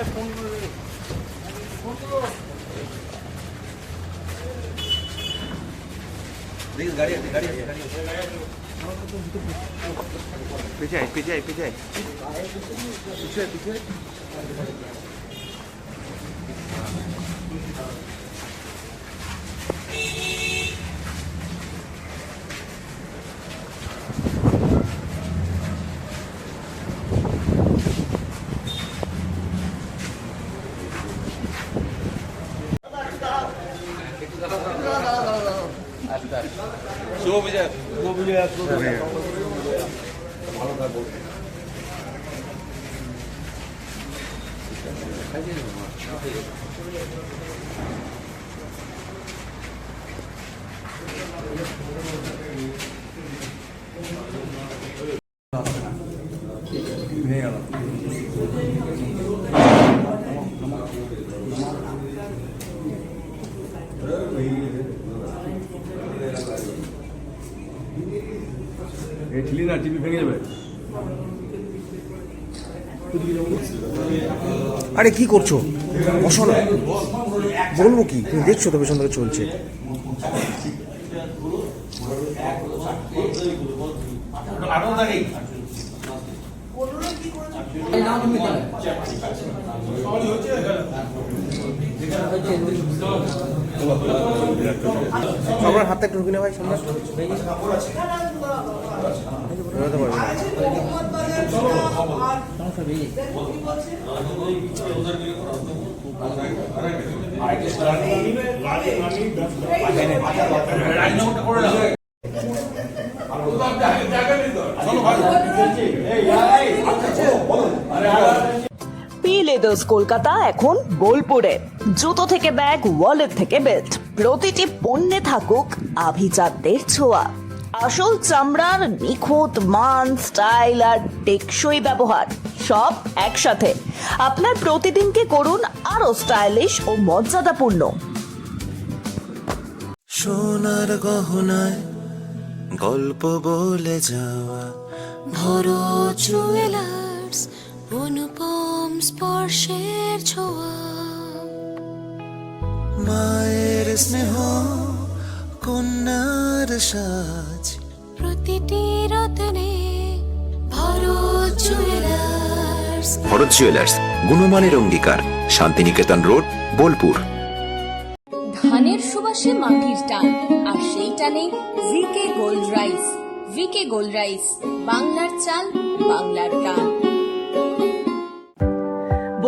একটা ফোন গাড়ি আছে গাড়ি আছে গাড়ি আছে पीछे पीछे पीछे पीछे पीछे आए শুভ বিজয় এই ছিলি না টিভি ভেঙে যাবে। আরে কি করছ? বসো না। বলব কি? তুমি দেখছ তো পেছন থেকে চলছে। আমার হাতটা একটু ঢুকিয়ে নে ভাই পারবি না। পি লেদার্স কলকাতা এখন বোলপুরে। জুতো থেকে ব্যাগ ওয়ালেট থেকে বেল্ট প্রতিটি পণ্যে থাকুক আভিজাতদের ছোঁয়া। আসল চামড়ার নিখুঁত মান স্টাইল আর টেকসই ব্যবহার, সব একসাথে। আপনার প্রতিদিনকে করুন আরও স্টাইলিশ ও মর্যাদাপূর্ণ। সোনার গহনায় গল্প বলে যাওয়া, ভরো জুয়েলার্স অনুপম স্পর্শের ছোঁয়া। মায়ের স্নেহ কন্যার সাজ। প্রতিটি রতনে ভরো জুয়েলার্স। ভরত জুয়েলার্স গুণমানের অঙ্গীকার শান্তিনিকেতন রোড বোলপুর। ধানের সুবাসে মাটির টান আর সেই টানে VK gold rice VK gold rice বাংলার চাল বাংলার গান।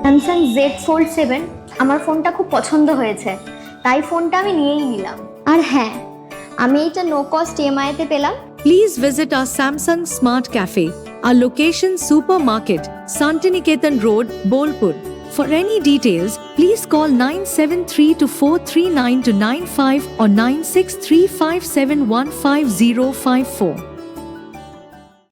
স্যামসাং জেড ফোল্ড সেভেন আমার ফোনটা খুব পছন্দ হয়েছে তাই ফোনটা আমি নিয়েই নিলাম আর হ্যাঁ আমি এইটা নো কস্ট ইএমআইতে পেলাম Please visit our Samsung Smart Cafe, our location Supermarket, Santiniketan Road, Bolpur. For any details, please call 973 439 95 or 963 571 5054.